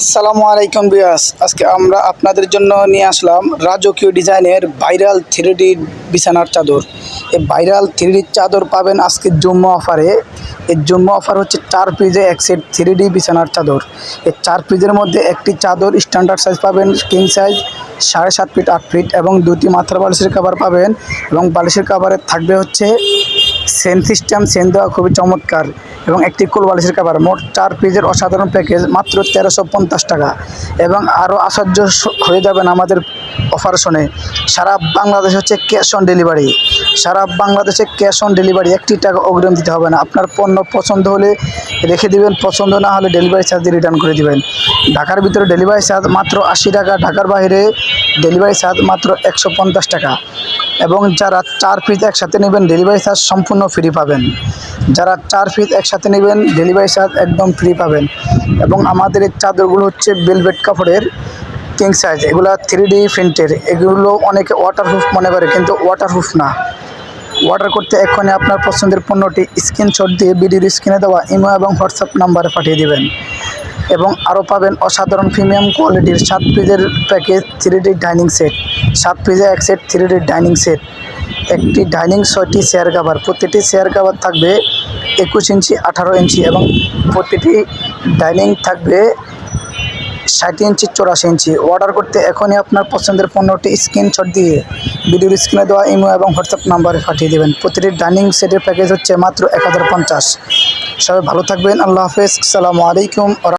আসসালামু আলাইকুম বিয়াস আজকে আমরা আপনাদের জন্য নিয়ে আসলাম রাজকীয় ডিজাইনের ভাইরাল থ্রিডি বিছানার চাদর। এই ভাইরাল থ্রি চাদর পাবেন আজকে জম্মু অফারে। এই জম্মু অফার হচ্ছে চার পিজে এক সেট থ্রি বিছানার চাদর। এই চার পিজের মধ্যে একটি চাদর স্ট্যান্ডার্ড সাইজ পাবেন কিং সাইজ সাড়ে সাত ফিট আট ফিট এবং দুটি মাথার বালিশের কাভার পাবেন এবং বালিশের কাভারে থাকবে হচ্ছে সেন সিস্টেম সেন দেওয়া খুবই চমৎকার এবং একটি কুল বালিশের কাভার মোট চার পিসের অসাধারণ প্যাকেজ, মাত্র তেরোশো পঞ্চাশ টাকা। এবং আরও আশ্চর্য হয়ে যাবেন আমাদের অফার শুনে, সারা বাংলাদেশ হচ্ছে ক্যাশ অন ডেলিভারি। সারা বাংলাদেশে ক্যাশ অন ডেলিভারি, একটি টাকা অগ্রিম দিতে হবে না। আপনার পণ্য পছন্দ হলে রেখে দিবেন, পছন্দ না হলে ডেলিভারি চার্জ রিটার্ন করে দিবেন। ঢাকার ভিতরে ডেলিভারি চার্জ মাত্র আশি টাকা। ঢাকার বাইরে ডেলিভারি চার্জ মাত্র একশো পঞ্চাশ টাকা। এবং যারা চার পিস একসাথে নেবেন, ডেলিভারি চার্জ সম্পূর্ণ ফ্রি পাবেন। যারা চার পিস একসাথে নেবেন, ডেলিভারি চার্জ একদম ফ্রি পাবেন। এবং আমাদের এই চাদরগুলো হচ্ছে বেলভেট কাপড়ের কিং সাইজ এগুলো থ্রি ডি প্রিন্টের এগুলো অনেকে ওয়াটারপ্রুফ মনে করে, কিন্তু ওয়াটারপ্রুফ না। অর্ডার করতে এক্ষুনি আপনার পছন্দের পণ্যটি স্ক্রিনশট দিয়ে ভিডিওর স্ক্রিনে দেওয়া ইমো এবং হোয়াটসঅ্যাপ নাম্বারে পাঠিয়ে দেবেন। এবং আরও পাবেন অসাধারণ প্রিমিয়াম কোয়ালিটির সাত পিজের package three D dining set. সাত পিজে এক set three D dining set. একটি ডাইনিং, ছয়টি চেয়ার কাভার। প্রতিটি চেয়ার কাভার থাকবে একুশ ইঞ্চি, আঠারো ইঞ্চি এবং প্রতিটি ডাইনিং থাকবে ষাট ইঞ্চি, চৌরাশি ইঞ্চি। অর্ডার করতে এখনই আপনার পছন্দের পণ্যটি স্ক্রিনশট দিয়ে ভিডিওর স্ক্রিনে দেওয়া ইমো এবং হোয়াটসঅ্যাপ নাম্বারে পাঠিয়ে দেবেন। প্রতিটি ডাইনিং সেটের প্যাকেজ হচ্ছে মাত্র এক হাজার পঞ্চাশ। সবাই ভালো থাকবেন। আল্লাহ হাফেজ। আসসালামু আলাইকুম।